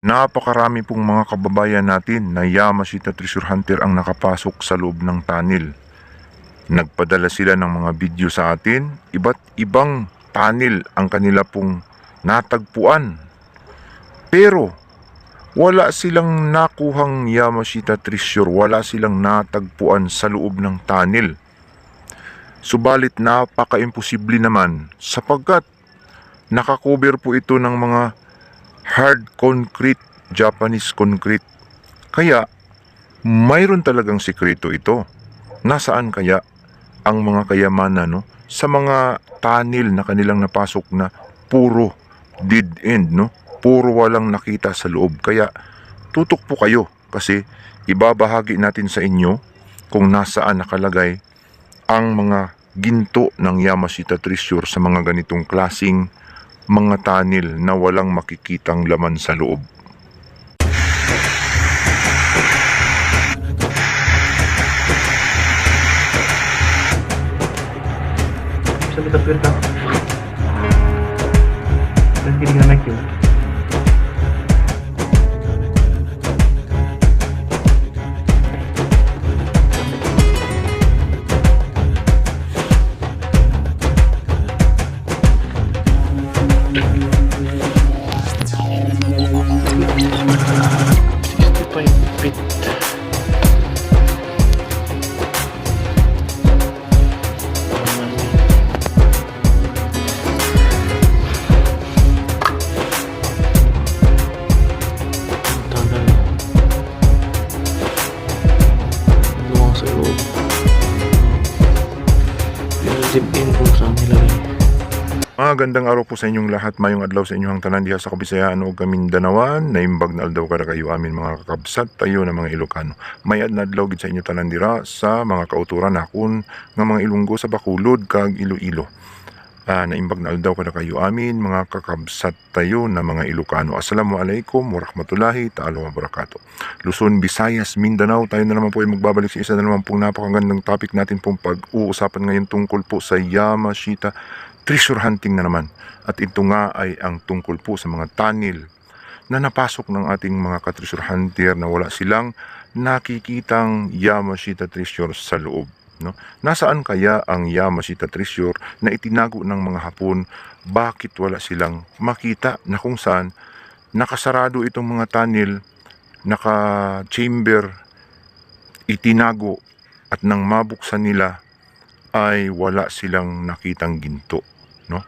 Napakarami pong mga kababayan natin na Yamashita Treasure Hunter ang nakapasok sa loob ng tunnel. Nagpadala sila ng mga video sa atin, iba't ibang tunnel ang kanila pong natagpuan. Pero wala silang nakuhang Yamashita Treasure, wala silang natagpuan sa loob ng tunnel. Subalit napaka-imposible naman sapagkat nakakover po ito ng mga hard concrete, Japanese concrete. Kaya, mayroon talagang sikreto ito. Nasaan kaya ang mga kayamanan no? sa mga tunnel na kanilang napasok na puro dead end, no? Puro walang nakita sa loob. Kaya, tutok po kayo kasi ibabahagi natin sa inyo kung nasaan nakalagay ang mga ginto ng Yamashita Treasure sa mga ganitong klasing mga tunnel na walang makikitang laman sa loob. Bisa kita puerta. Dan kiri kanan naik yun. Mga gandang araw po sa inyong lahat, mayong adlaw sa inyong tanan diha sa Kabisayaan o Kamindanawan, naimbag na aldaw kada kayo amin mga kakabsat tayo na mga Ilocano. May na adlaw gid sa inyo tanan dira sa mga kauturan akon nga mga Ilunggo sa Bacolod kag Iloilo. Ah, naimbag na aldaw kada kayo amin mga kakabsat tayo na mga Ilocano. Assalamualaikum warahmatullahi ta'ala wabarakatuh. Luzon, Visayas, Mindanao, tayo na naman po ay magbabalik sa isa na naman pong napakagandang topic natin pong pag-uusapan ngayon tungkol po sa Yamashita treasure hunting na naman. At ito nga ay ang tungkol po sa mga tunnel na napasok ng ating mga ka-treasure hunter na wala silang nakikitang Yamashita treasure sa loob. No? Nasaan kaya ang Yamashita treasure na itinago ng mga Hapon? Bakit wala silang makita na kung saan nakasarado itong mga tunnel, naka-chamber, itinago at nang mabuksan nila ay wala silang nakitang ginto, no?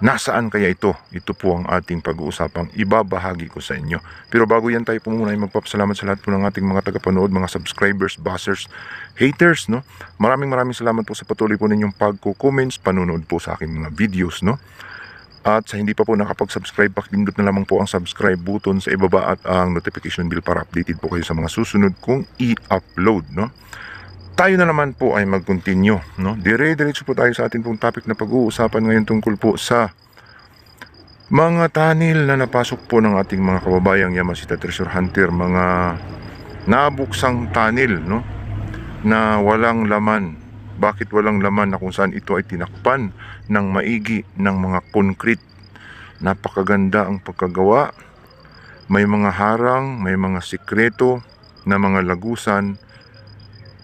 Nasaan kaya ito? Ito po ang ating pag-uusapang ibabahagi ko sa inyo. Pero bago yan tayo po muna ay magpapasalamat sa lahat po ng ating mga tagapanood, mga subscribers, buzzers, haters, no? Maraming maraming salamat po sa patuloy po ninyong pagko-comments, panunood po sa aking mga videos, no? At sa hindi pa po nakapag-subscribe, pakindot na lamang po ang subscribe button sa ibaba at ang notification bell para updated po kayo sa mga susunod kong i-upload, no? Tayo na naman po ay mag-continue. No? Dire-diretso po tayo sa ating pong topic na pag-uusapan ngayon tungkol po sa mga tunnel na napasok po ng ating mga kababayang Yamashita Treasure Hunter, mga nabuksang tunnel no? na walang laman. Bakit walang laman na kung saan ito ay tinakpan ng maigi ng mga concrete. Napakaganda ang pagkagawa. May mga harang, may mga sikreto na mga lagusan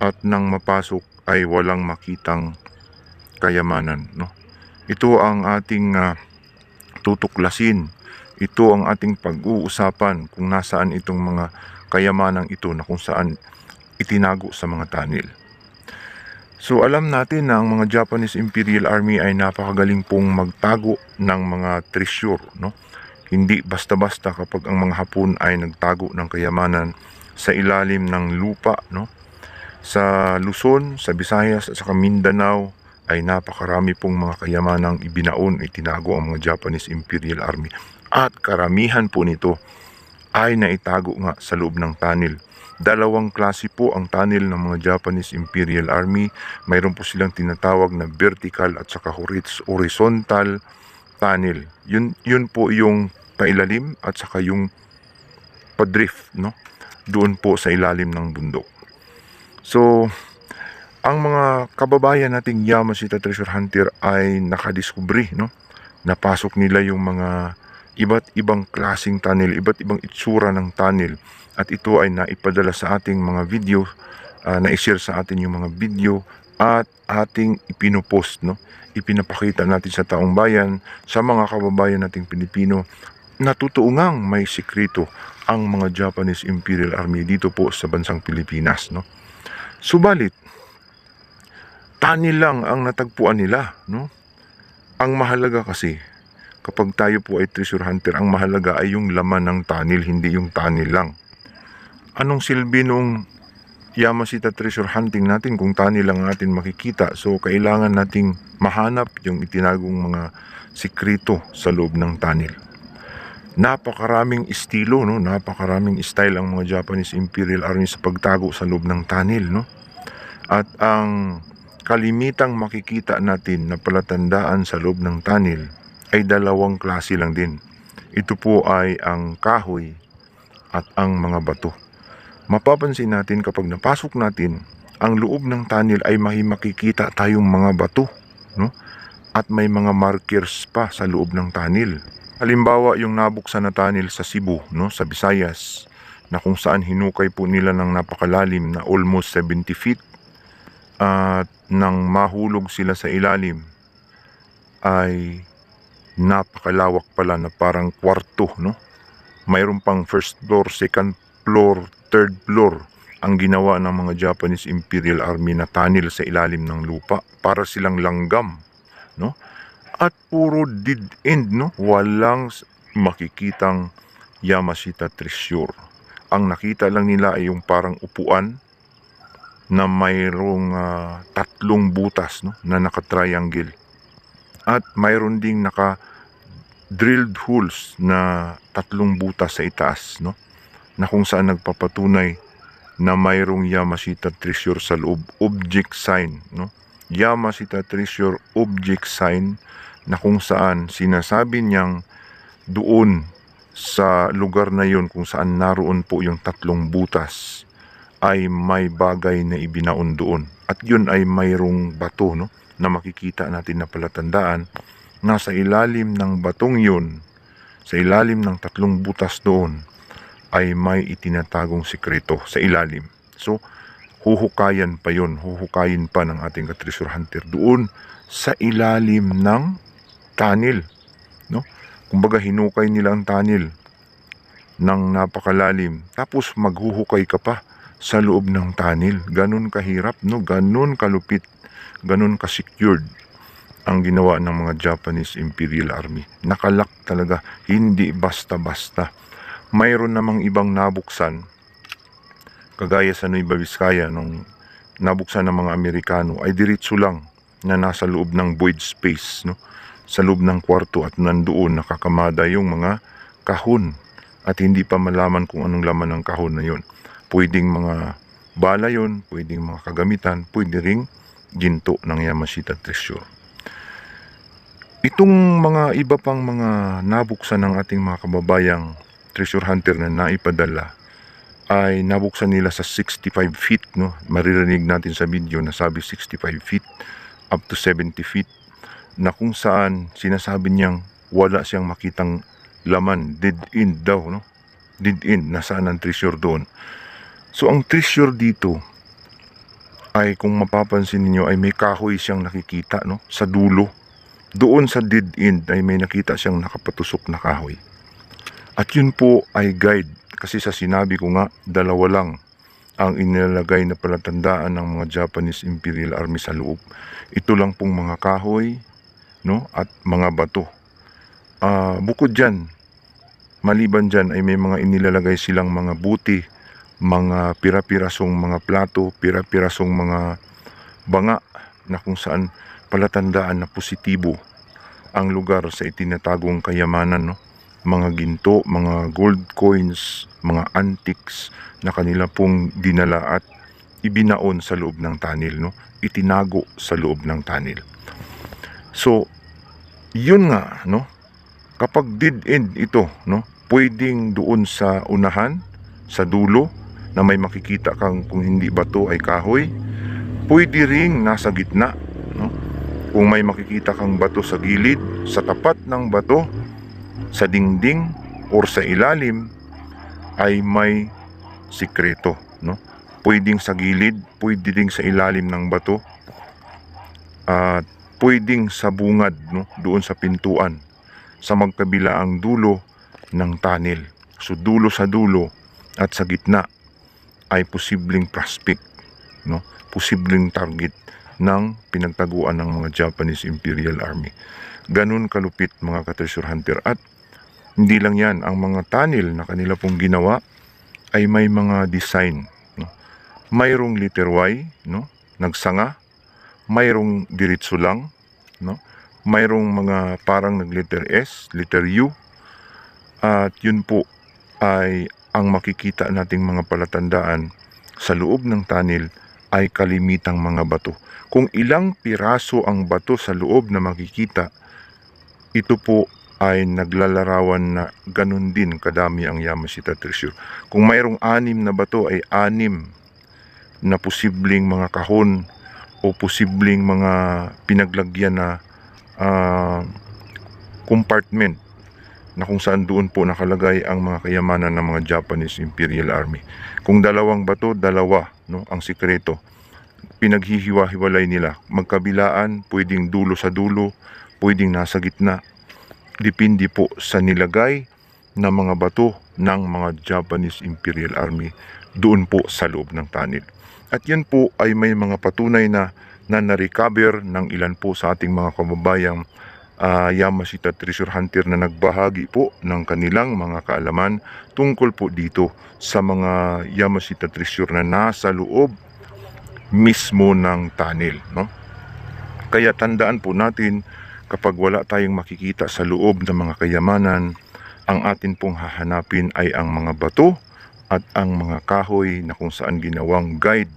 at nang mapasok ay walang makitang kayamanan no? Ito ang ating ah, tutuklasin. Ito ang ating pag-uusapan kung nasaan itong mga kayamanang ito na kung saan itinago sa mga tunnel. So alam natin na ang mga Japanese Imperial Army ay napakagaling pong magtago ng mga treasure no? Hindi basta-basta kapag ang mga Hapon ay nagtago ng kayamanan sa ilalim ng lupa no sa Luzon, sa Visayas at sa Mindanao ay napakarami pong mga kayamanang ibinaon, itinago ang mga Japanese Imperial Army. At karamihan po nito ay naitago nga sa loob ng tunnel. Dalawang klase po ang tunnel ng mga Japanese Imperial Army. Mayroon po silang tinatawag na vertical at saka horiz- horizontal tunnel. Yun, yun po yung pailalim at saka yung padrift, no? Doon po sa ilalim ng bundok. So, ang mga kababayan nating Yamashita Treasure Hunter ay nakadiskubre, no? Napasok nila yung mga iba't ibang klasing tunnel, iba't ibang itsura ng tunnel. At ito ay naipadala sa ating mga video, ah, na-share sa atin yung mga video at ating ipinopost, no? Ipinapakita natin sa taong bayan, sa mga kababayan nating Pilipino, na totoo ngang may sikreto ang mga Japanese Imperial Army dito po sa bansang Pilipinas, no? Subalit, tunnel lang ang natagpuan nila, no? Ang mahalaga kasi, kapag tayo po ay treasure hunter, ang mahalaga ay yung laman ng tunnel, hindi yung tunnel lang. Anong silbi nung Yamashita treasure hunting natin kung tunnel lang natin makikita? So, kailangan nating mahanap yung itinagong mga sikrito sa loob ng tunnel. Napakaraming estilo, no? Napakaraming style ang mga Japanese Imperial Army sa pagtago sa loob ng tunnel, no? At ang kalimitang makikita natin na palatandaan sa loob ng tunnel ay dalawang klase lang din. Ito po ay ang kahoy at ang mga bato. Mapapansin natin kapag napasok natin, ang loob ng tunnel ay may makikita tayong mga bato, no? At may mga markers pa sa loob ng tunnel. Halimbawa, yung nabuksan na tunnel sa Cebu, no, sa Visayas, na kung saan hinukay po nila ng napakalalim na almost 70 feet at nang mahulog sila sa ilalim ay napakalawak pala na parang kwarto, no? Mayroon pang first floor, second floor, third floor ang ginawa ng mga Japanese Imperial Army na tunnel sa ilalim ng lupa para silang langgam, no? At puro dead end, no? Walang makikitang Yamashita treasure. Ang nakita lang nila ay yung parang upuan na mayroong ah, tatlong butas no, na naka-triangle. At mayroon ding naka drilled holes na tatlong butas sa itaas no na kung saan nagpapatunay na mayroong Yamashita treasure sa loob object sign no Yamashita treasure object sign na kung saan sinasabi niyang doon sa lugar na yon kung saan naroon po yung tatlong butas ay may bagay na ibinaon doon. At yun ay mayroong bato no, na makikita natin na palatandaan na sa ilalim ng batong yun, sa ilalim ng tatlong butas doon, ay may itinatagong sikreto sa ilalim. So, huhukayan pa yun, huhukayin pa ng ating treasure hunter doon sa ilalim ng tunnel. No? Kumbaga hinukay nila ang tunnel ng napakalalim. Tapos maghuhukay ka pa sa loob ng tunnel. Ganun kahirap, no? Ganun kalupit, ganun ka-secured ang ginawa ng mga Japanese Imperial Army. Nakalak talaga, hindi basta-basta. Mayroon namang ibang nabuksan, kagaya sa Nueva Vizcaya, nung nabuksan ng mga Amerikano, ay diretso lang na nasa loob ng void space, no? sa loob ng kwarto at nandoon nakakamada yung mga kahon at hindi pa malaman kung anong laman ng kahon na yun. Pwedeng mga bala yun, pwedeng mga kagamitan, pwede ring ginto ng Yamashita treasure. Itong mga iba pang mga nabuksan ng ating mga kababayang treasure hunter na naipadala ay nabuksan nila sa 65 feet. No? Maririnig natin sa video na sabi 65 feet up to 70 feet na kung saan sinasabi niyang wala siyang makitang laman, dead end daw, no? Dead end, nasaan ang treasure doon. So ang treasure dito ay kung mapapansin niyo ay may kahoy siyang nakikita, no? Sa dulo. Doon sa dead end ay may nakita siyang nakapatusok na kahoy. At yun po ay guide kasi sa sinabi ko nga, dalawa lang ang inilalagay na palatandaan ng mga Japanese Imperial Army sa loob. Ito lang pong mga kahoy, no? At mga bato. Ah, bukod diyan, maliban diyan ay may mga inilalagay silang mga buti, mga pira-pirasong mga plato, pira-pirasong mga banga na kung saan palatandaan na positibo ang lugar sa itinatagong kayamanan, no? Mga ginto, mga gold coins, mga antiques na kanila pong dinala at ibinaon sa loob ng tunnel, no? Itinago sa loob ng tunnel. So, yun nga, no? Kapag dead end ito, no? Pwedeng doon sa unahan, sa dulo, na may makikita kang kung hindi bato ay kahoy. Pwede ring nasa gitna, no? Kung may makikita kang bato sa gilid, sa tapat ng bato, sa dingding or sa ilalim ay may sikreto, no? Pwedeng sa gilid, pwede ding sa ilalim ng bato, at pwedeng sa bungad, no? Doon sa pintuan, sa magkabilaang dulo ng tunnel. So dulo sa dulo at sa gitna ay posibleng prospect, no? Posibleng target ng pinagtaguan ng mga Japanese Imperial Army. Ganun kalupit mga ka-treasure hunter at hindi lang yan, ang mga tunnel na kanila pong ginawa ay may mga design. No? Mayroong letter Y, no? nagsanga, mayroong diretso lang, no? mayroong mga parang nag-letter S, letter U, at yun po ay ang makikita nating mga palatandaan sa loob ng tunnel ay kalimitang mga bato. Kung ilang piraso ang bato sa loob na makikita, ito po ay naglalarawan na ganun din kadami ang Yamashita Treasure. Kung mayroong anim na bato ay anim na posibleng mga kahon o posibleng mga pinaglagyan na ah, compartment na kung saan doon po nakalagay ang mga kayamanan ng mga Japanese Imperial Army. Kung dalawang bato, dalawa no, ang sikreto. Pinaghihiwa-hiwalay nila. Magkabilaan, pwedeng dulo sa dulo, pwedeng nasa gitna. Depende po sa nilagay na mga bato ng mga Japanese Imperial Army doon po sa loob ng tunnel. At yan po ay may mga patunay na na na-recover ng ilan po sa ating mga kababayang ah, Yamashita Treasure Hunter na nagbahagi po ng kanilang mga kaalaman tungkol po dito sa mga Yamashita Treasure na nasa loob mismo ng tunnel. No? Kaya tandaan po natin kapag wala tayong makikita sa loob ng mga kayamanan, ang atin pong hahanapin ay ang mga bato at ang mga kahoy na kung saan ginawang guide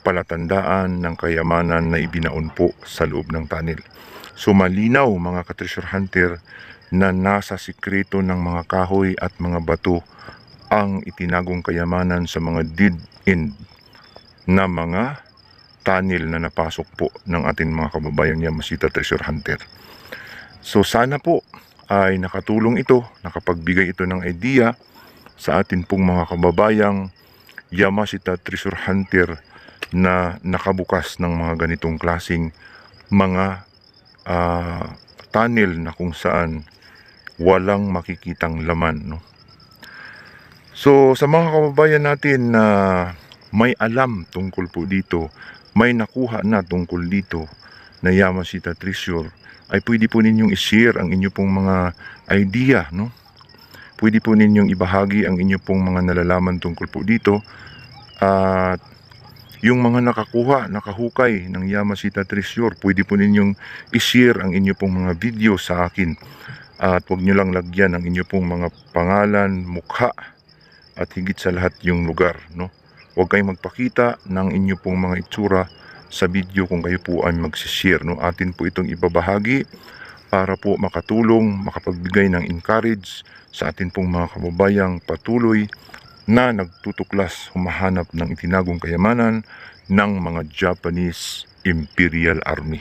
palatandaan ng kayamanan na ibinaon po sa loob ng tunnel. So malinaw mga ka-treasure hunter na nasa sikreto ng mga kahoy at mga bato ang itinagong kayamanan sa mga dead end na mga tunnel na napasok po ng ating mga kababayang Yamashita Treasure Hunter. So sana po ay nakatulong ito, nakapagbigay ito ng idea sa atin pong mga kababayang Yamashita Treasure Hunter na nakabukas ng mga ganitong klasing mga ah, tunnel na kung saan walang makikitang laman. No? So sa mga kababayan natin na may alam tungkol po dito, may nakuha na tungkol dito na Yamashita Treasure, ay pwede po ninyong i-share ang inyo pong mga idea, no? Pwede po ninyong ibahagi ang inyo pong mga nalalaman tungkol po dito at yung mga nakakuha, nakahukay ng Yamashita Treasure, pwede po ninyong i-share ang inyo pong mga video sa akin. At huwag nyo lang lagyan ang inyo pong mga pangalan, mukha, at higit sa lahat yung lugar. No? Huwag kayong magpakita ng inyo pong mga itsura sa video kung kayo po ay magsishare. No? Atin po itong ibabahagi para po makatulong, makapagbigay ng encourage sa atin pong mga kababayang patuloy na nagtutuklas humahanap ng itinagong kayamanan ng mga Japanese Imperial Army.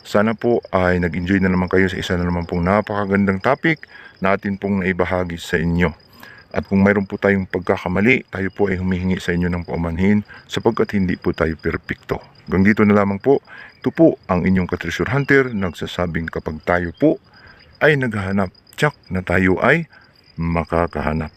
Sana po ay nag-enjoy na naman kayo sa isa na naman pong napakagandang topic na atin pong naibahagi sa inyo. At kung mayroon po tayong pagkakamali, tayo po ay humihingi sa inyo ng paumanhin sapagkat hindi po tayo perpekto. Hanggang dito na lamang po, ito po ang inyong ka-treasure hunter nagsasabing kapag tayo po ay naghahanap, tsak na tayo ay makakahanap.